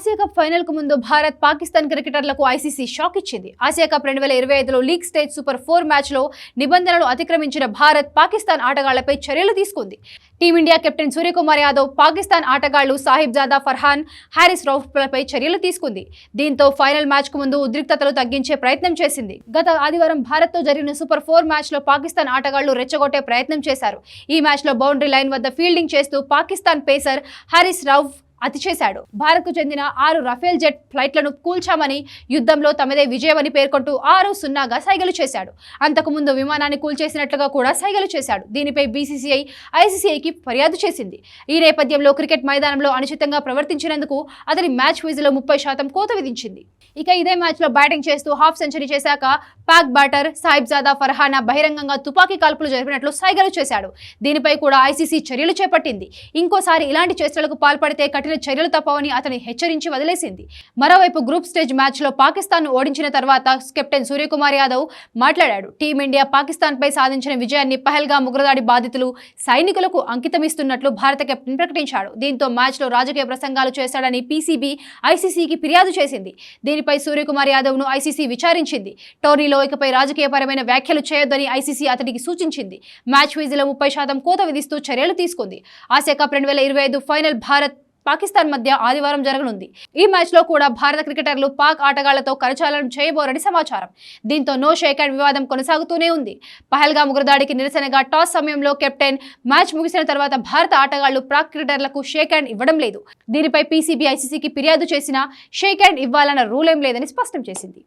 Asia cup ఫైనల్కు ముందు భారత్ పాకిస్తాన్ క్రికెటర్లకు ఐసీసీ షాక్ ఇచ్చింది. ఆసియా కప్ రెండు వేల ఇరవై ఐదులో లీగ్ స్టేజ్ సూపర్ ఫోర్ మ్యాచ్లో నిబంధనలు అతిక్రమించిన భారత్ పాకిస్తాన్ ఆటగాళ్ళపై చర్యలు తీసుకుంది. Team India captain Suryakumar Yadav Pakistan ఆటగాళ్ళు సాహిబ్ జాదా ఫర్హాన్ హారిస్ రౌఫ్లపై చర్యలు తీసుకుంది. దీంతో ఫైనల్ మ్యాచ్కు ముందు ఉద్రిక్తతలు తగ్గించే ప్రయత్నం చేసింది. గత ఆదివారం భారత్తో జరిగిన సూపర్ ఫోర్ మ్యాచ్లో పాకిస్తాన్ ఆటగాళ్ళు రెచ్చగొట్టే ప్రయత్నం చేశారు. ఈ మ్యాచ్లో బౌండరీ లైన్ వద్ద ఫీల్డింగ్ చేస్తూ పాకిస్తాన్ పేసర్ హారిస్ రౌఫ్ అతి చేశాడు భారత్కు చెందిన ఆరు రఫేల్ జెట్ ఫ్లైట్లను కూల్చామని యుద్ధంలో తమదే విజయమని పేర్కొంటూ ఆరు సున్నాగా సైగలు చేశాడు. అంతకుముందు విమానాన్ని కూల్చేసినట్లుగా కూడా సైగలు చేశాడు. దీనిపై బీసీసీఐ ఐసీసీఐకి ఫిర్యాదు చేసింది. ఈ నేపథ్యంలో క్రికెట్ మైదానంలో అనుచితంగా ప్రవర్తించినందుకు అతని మ్యాచ్ ఫీజులో ముప్పై శాతం కోత విధించింది. ఇక ఇదే మ్యాచ్లో బ్యాటింగ్ చేస్తూ హాఫ్ సెంచరీ చేశాక పాక్ బ్యాటర్ సాహిబ్జాదా ఫర్హానా బహిరంగంగా తుపాకీ కాల్పులు జరిపినట్లు సైగలు చేశాడు. దీనిపై కూడా ఐసీసీ చర్యలు చేపట్టింది. ఇంకోసారి ఇలాంటి చేష్టలకు పాల్పడితే కఠిన చర్యలు తప్పవని అతని హెచ్చరించి వదిలేసింది. మరోవైపు గ్రూప్ స్టేజ్ మ్యాచ్లో పాకిస్తాన్ ఓడించిన తర్వాత కెప్టెన్ సూర్యకుమార్ యాదవ్ మాట్లాడాడు. టీమిండియా పాకిస్తాన్పై సాధించిన విజయాన్ని పహల్గా ముగ్రదాడి బాధితులు సైనికులకు అంకితమిస్తున్నట్లు భారత కెప్టెన్ ప్రకటించాడు. దీంతో మ్యాచ్లో రాజకీయ ప్రసంగాలు చేశాడని పీసీబీ ఐసీసీకి ఫిర్యాదు చేసింది. దీనిపై సూర్యకుమార్ యాదవ్ను ఐసీసీ విచారించింది. టోర్నీలో ఇకపై రాజకీయపరమైన వ్యాఖ్యలు చేయొద్దని ఐసీసీ అతనికి సూచించింది. మ్యాచ్ ఫీజులో ముప్పై శాతం కోత విధిస్తూ చర్యలు తీసుకుంది. ఆసియా కప్ రెండు వేల ఇరవై ఐదు ఫైనల్ భారత్ పాకిస్తాన్ మధ్య ఆదివారం జరగనుంది. ఈ మ్యాచ్లో కూడా భారత క్రికెటర్లు పాక్ ఆటగాళ్ళతో కరచాలనం చేయబోరని సమాచారం. దీంతో నో షేక్ అండ్ వివాదం కొనసాగుతూనే ఉంది. పహల్గా ఉగ్రదాడికి నిరసనగా టాస్ సమయంలో కెప్టెన్ మ్యాచ్ ముగిసిన తర్వాత భారత ఆటగాళ్ళు పాక్ క్రికెటర్లకు షేక్ హ్యాండ్ ఇవ్వడం లేదు. దీనిపై పీసీబీ ఐసీసీకి ఫిర్యాదు చేసినా షేక్ హ్యాండ్ ఇవ్వాలన్న రూలేం లేదని స్పష్టం చేసింది.